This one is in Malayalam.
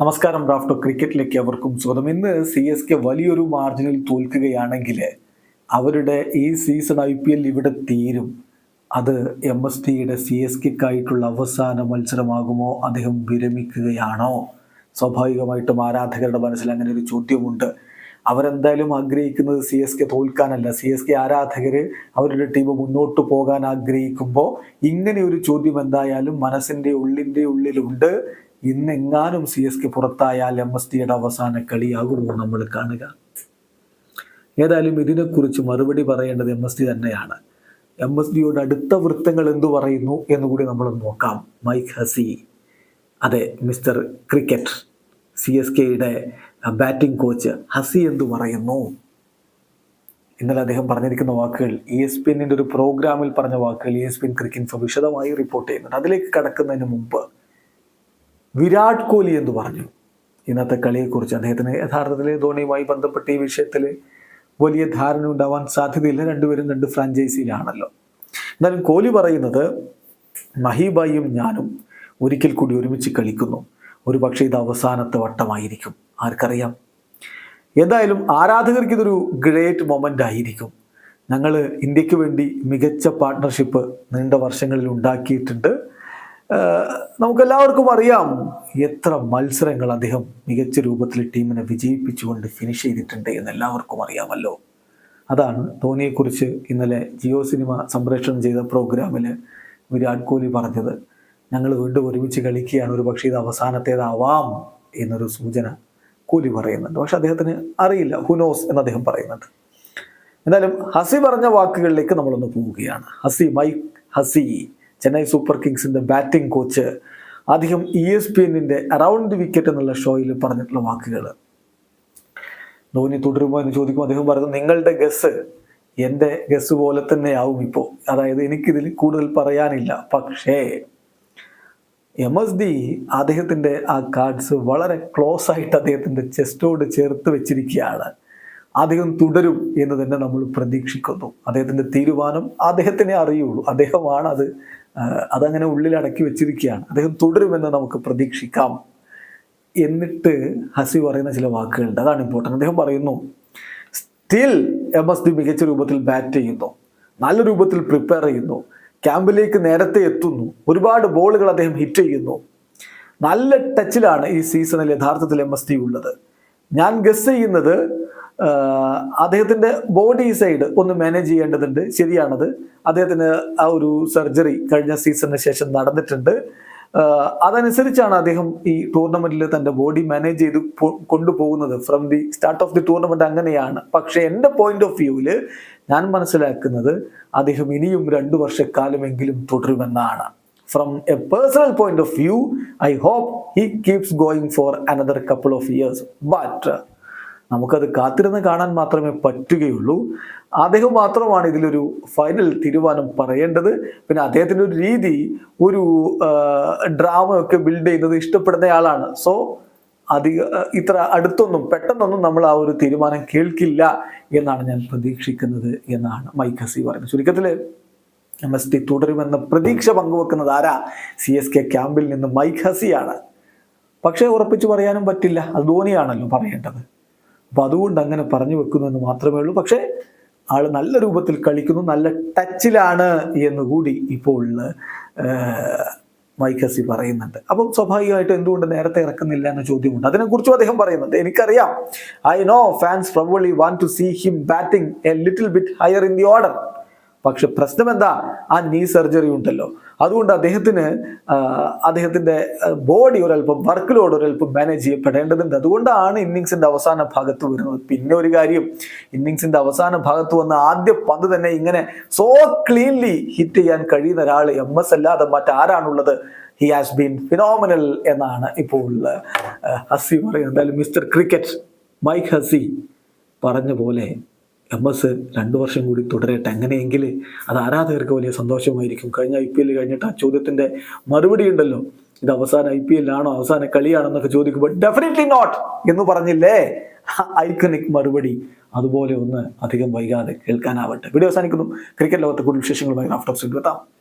നമസ്കാരം റാഫ്റ്റോ ക്രിക്കറ്റിലേക്ക് അവർക്കും സ്വാഗതം. ഇന്ന് സി എസ് കെ വലിയൊരു മാർജിനിൽ തോൽക്കുകയാണെങ്കിൽ അവരുടെ ഈ സീസൺ ഐ പി എൽ ഇവിടെ തീരും. അത് എം എസ് ടിയുടെ സി എസ് കെക്കായിട്ടുള്ള അവസാന മത്സരമാകുമോ? അദ്ദേഹം വിരമിക്കുകയാണോ? സ്വാഭാവികമായിട്ടും ആരാധകരുടെ മനസ്സിൽ അങ്ങനെ ഒരു ചോദ്യമുണ്ട്. അവരെന്തായാലും ആഗ്രഹിക്കുന്നത് സി എസ് കെ തോൽക്കാനല്ല. സി എസ് കെ ആരാധകർ അവരുടെ ടീം മുന്നോട്ട് പോകാൻ ആഗ്രഹിക്കുമ്പോൾ ഇങ്ങനെ ഒരു ചോദ്യം എന്തായാലും മനസ്സിന്റെ ഉള്ളിന്റെ ഉള്ളിലുണ്ട്. ഇന്നെങ്ങാനും സി എസ് കെ പുറത്തായാൽ എം എസ് ടിയുടെ അവസാന കളിയാകുമോ നമ്മൾ കാണുക. ഏതായാലും ഇതിനെക്കുറിച്ച് മറുപടി പറയേണ്ടത് എം എസ് ടി തന്നെയാണ്. എം എസ് ഡിയോട് അടുത്ത വൃത്തങ്ങൾ എന്തു പറയുന്നു എന്നുകൂടി നമ്മൾ നോക്കാം. Mike Hussey. അതെ മിസ്റ്റർ ക്രിക്കറ്റ്. സി എസ് കെയുടെ ബാറ്റിംഗ് കോച്ച് ഹസി എന്തു പറയുന്നു? ഇന്നലെ അദ്ദേഹം പറഞ്ഞിരിക്കുന്ന വാക്കുകൾ ഇ എസ് പി എന്നിന്റെ ഒരു പ്രോഗ്രാമിൽ പറഞ്ഞ വാക്കുകൾ ഇ എസ് പി ക്രിക്കറ്റ് വിശദമായി റിപ്പോർട്ട് ചെയ്യുന്നുണ്ട്. അതിലേക്ക് കടക്കുന്നതിന് മുമ്പ് വിരാട് കോഹ്ലി എന്ന് പറഞ്ഞു? ഇന്നത്തെ കളിയെക്കുറിച്ച് അദ്ദേഹത്തിന് യഥാർത്ഥത്തിൽ ധോണിയുമായി ബന്ധപ്പെട്ട ഈ വിഷയത്തിൽ വലിയ ധാരണ ഉണ്ടാവാൻ സാധ്യതയില്ല. രണ്ടുപേരും രണ്ട് ഫ്രാഞ്ചൈസിയിലാണല്ലോ എന്നാലും കോഹ്ലി പറയുന്നത് മഹീബായും ഞാനും ഒരിക്കൽ കൂടി ഒരുമിച്ച് കളിക്കുന്നു. ഒരു പക്ഷേ ഇത് അവസാനത്തെ വട്ടമായിരിക്കും. ആർക്കറിയാം? എന്തായാലും ആരാധകർക്ക് ഇതൊരു ഗ്രേറ്റ് മൊമെന്റ് ആയിരിക്കും. ഞങ്ങൾ ഇന്ത്യയ്ക്ക് വേണ്ടി മികച്ച പാർട്ട്ണർഷിപ്പ് നീണ്ട വർഷങ്ങളിൽ ഉണ്ടാക്കിയിട്ടുണ്ട്. നമുക്കെല്ലാവർക്കും അറിയാം എത്ര മത്സരങ്ങൾ അദ്ദേഹം മികച്ച രൂപത്തിൽ ടീമിനെ വിജയിപ്പിച്ചുകൊണ്ട് ഫിനിഷ് ചെയ്തിട്ടുണ്ട് എന്ന് എല്ലാവർക്കും അറിയാമല്ലോ. അതാണ് ധോണിയെക്കുറിച്ച് ഇന്നലെ ജിയോ സിനിമ സംപ്രേഷണം ചെയ്ത പ്രോഗ്രാമിൽ വിരാട് കോഹ്ലി പറഞ്ഞത്. ഞങ്ങൾ വീണ്ടും ഒരുമിച്ച് കളിക്കുകയാണ്. ഒരു പക്ഷേ ഇത് അവസാനത്തേതാവാം എന്നൊരു സൂചന കൂലി പറയുന്നുണ്ട്. പക്ഷെ അദ്ദേഹത്തിന് അറിയില്ല. ഹുനോസ് എന്ന് അദ്ദേഹം പറയുന്നുണ്ട്. എന്തായാലും ഹസി പറഞ്ഞ വാക്കുകളിലേക്ക് നമ്മളൊന്ന് പോവുകയാണ്. Hussey Mike Hussey Chennai super കിങ്സിന്റെ batting coach അദ്ദേഹം ഇ എസ് പി എന്നിന്റെ അറൗണ്ട് വിക്കറ്റ് എന്നുള്ള ഷോയിൽ പറഞ്ഞിട്ടുള്ള വാക്കുകൾ. ധോനി തുടരുമോ എന്ന് ചോദിക്കുമ്പോൾ അദ്ദേഹം പറയുന്നത് നിങ്ങളുടെ ഗസ് എന്റെ ഗസ് പോലെ തന്നെയാവും ഇപ്പോൾ. അതായത് എനിക്കിതിൽ കൂടുതൽ പറയാനില്ല. പക്ഷേ എം എസ് ഡി അദ്ദേഹത്തിന്റെ ആ കാർഡ്സ് വളരെ ക്ലോസ് ആയിട്ട് അദ്ദേഹത്തിന്റെ ചെസ്റ്റോട് ചേർത്ത് വെച്ചിരിക്കുകയാണ്. അദ്ദേഹം തുടരും എന്ന് തന്നെ നമ്മൾ പ്രതീക്ഷിക്കുന്നു. അദ്ദേഹത്തിന്റെ തീരുമാനം അദ്ദേഹത്തിനെ അറിയുള്ളൂ. അദ്ദേഹമാണ് അത് അതങ്ങനെ ഉള്ളിൽ അടക്കി വെച്ചിരിക്കുകയാണ്. അദ്ദേഹം തുടരുമെന്ന് നമുക്ക് പ്രതീക്ഷിക്കാം. എന്നിട്ട് ഹസി പറയുന്ന ചില വാക്കുകളുണ്ട്. അതാണ് ഇമ്പോർട്ടന്റ് അദ്ദേഹം പറയുന്നു സ്റ്റിൽ എം എസ് ഡി മികച്ച രൂപത്തിൽ ബാറ്റ് ചെയ്യുന്നു. നല്ല രൂപത്തിൽ പ്രിപ്പയർ ചെയ്യുന്നു. ക്യാമ്പിലേക്ക് നേരത്തെ എത്തുന്നു. ഒരുപാട് ബോളുകൾ അദ്ദേഹം ഹിറ്റ് ചെയ്യുന്നു. നല്ല ടച്ചിലാണ് ഈ സീസണിൽ യഥാർത്ഥത്തിൽ എം എസ് ടി ഉള്ളത്. ഞാൻ ഗസ് ചെയ്യുന്നത് അദ്ദേഹത്തിന്റെ ബോഡി സൈഡ് ഒന്ന് മാനേജ് ചെയ്യേണ്ടതുണ്ട്. ശരിയാണത്. അദ്ദേഹത്തിന് ആ ഒരു സർജറി കഴിഞ്ഞ സീസണിന് ശേഷം നടന്നിട്ടുണ്ട്. അതനുസരിച്ചാണ് അദ്ദേഹം ഈ ടൂർണമെന്റിൽ തന്റെ ബോഡി മാനേജ് ചെയ്ത് കൊണ്ടുപോകുന്നത്. From the start of the tournament അങ്ങനെയാണ്. പക്ഷേ എന്റെ പോയിന്റ് ഓഫ് വ്യൂവിൽ ഞാൻ മനസ്സിലാക്കുന്നത് അദ്ദേഹം ഇനിയും രണ്ടു വർഷക്കാലമെങ്കിലും തുടരുമെന്നാണ്. From a personal point of view I hope he keeps going for another couple of years but നമുക്കത് കാത്തിരുന്ന് കാണാൻ മാത്രമേ പറ്റുകയുള്ളൂ. അദ്ദേഹം മാത്രമാണ് ഇതിലൊരു ഫൈനൽ തീരുമാനം പറയേണ്ടത്. പിന്നെ അദ്ദേഹത്തിന്റെ ഒരു രീതി ഒരു ഡ്രാമയൊക്കെ ബിൽഡ് ചെയ്യുന്നത് ഇഷ്ടപ്പെടുന്നയാളാണ് സോ അധിക ഇത്ര അടുത്തൊന്നും പെട്ടെന്നൊന്നും നമ്മൾ ആ ഒരു തീരുമാനം കേൾക്കില്ല എന്നാണ് ഞാൻ പ്രതീക്ഷിക്കുന്നത് എന്നാണ് മൈക്ക് ഹസി പറയുന്നത്. ചുരുക്കത്തിൽ എം എസ് ടി തുടരുമെന്ന പ്രതീക്ഷ പങ്കുവെക്കുന്നത് ആരാ? സി എസ് കെ ക്യാമ്പിൽ നിന്ന് മൈക്ക് ഹസിയാണ് പക്ഷേ ഉറപ്പിച്ചു പറയാനും പറ്റില്ല. അത് ധോണിയാണല്ലോ പറയേണ്ടത്. അപ്പോൾ അതുകൊണ്ട് അങ്ങനെ പറഞ്ഞു വെക്കുന്നു എന്ന് മാത്രമേ ഉള്ളൂ. പക്ഷേ ആൾ നല്ല രൂപത്തിൽ കളിക്കുന്നു നല്ല ടച്ചിലാണ് എന്നുകൂടി ഇപ്പോൾ ഹസി പറയുന്നുണ്ട്. അപ്പം സ്വാഭാവികമായിട്ട് എന്തുകൊണ്ട് നേരത്തെ ഇറക്കുന്നില്ല എന്ന ചോദ്യമുണ്ട്. അതിനെക്കുറിച്ചും അദ്ദേഹം പറയുന്നുണ്ട്. എനിക്കറിയാം. I know fans probably want to see him batting a little bit higher in the order പക്ഷെ പ്രശ്നം എന്താ ആ നീ സർജറി ഉണ്ടല്ലോ. അതുകൊണ്ട് അദ്ദേഹത്തിന് അദ്ദേഹത്തിന്റെ ബോഡി ഒരല്പം വർക്ക് ലോഡ് ഒരല്പം മാനേജ് ചെയ്യപ്പെടേണ്ടതുണ്ട്. അതുകൊണ്ടാണ് ഇന്നിങ്സിന്റെ അവസാന ഭാഗത്ത് വരുന്നത്. പിന്നെ ഒരു കാര്യം ഇന്നിങ്സിന്റെ അവസാന ഭാഗത്ത് വന്ന ആദ്യ പന്ത് തന്നെ ഇങ്ങനെ സോ ക്ലീൻലി ഹിറ്റ് ചെയ്യാൻ കഴിയുന്ന ഒരാൾ എം എസ് അല്ലാതെ മറ്റാരാണുള്ളത്? ഹി ഹാസ് ബീൻ ഫിനോമിനൽ എന്നാണ് ഇപ്പോൾ ഹസി പറയുന്നത്. എന്തായാലും മിസ്റ്റർ ക്രിക്കറ്റ് മൈക്ക് ഹസി പറഞ്ഞ പോലെ എം എസ് രണ്ടു വർഷം കൂടി തുടരട്ടെ. അങ്ങനെയെങ്കിൽ അത് ആരാധകർക്ക് വലിയ സന്തോഷമായിരിക്കും. കഴിഞ്ഞ ഐ പി എൽ കഴിഞ്ഞിട്ട് ആ ചോദ്യത്തിന്റെ മറുപടി ഉണ്ടല്ലോ. ഇത് അവസാന ഐ പി എല്ലാണോ അവസാന കളിയാണെന്നൊക്കെ ചോദിക്കുമ്പോൾ ഡെഫിനറ്റ്ലി നോട്ട് എന്ന് പറഞ്ഞില്ലേ? ഐക്കണിക് മറുപടി. അതുപോലെ ഒന്ന് അധികം വൈകാതെ കേൾക്കാനാവട്ടെ. വീഡിയോ അവസാനിക്കുന്നു. ക്രിക്കറ്റ് ലോകത്തെ കൂടുതൽ വിശേഷങ്ങളുമായി ആഫ്റ്റർ എത്താം.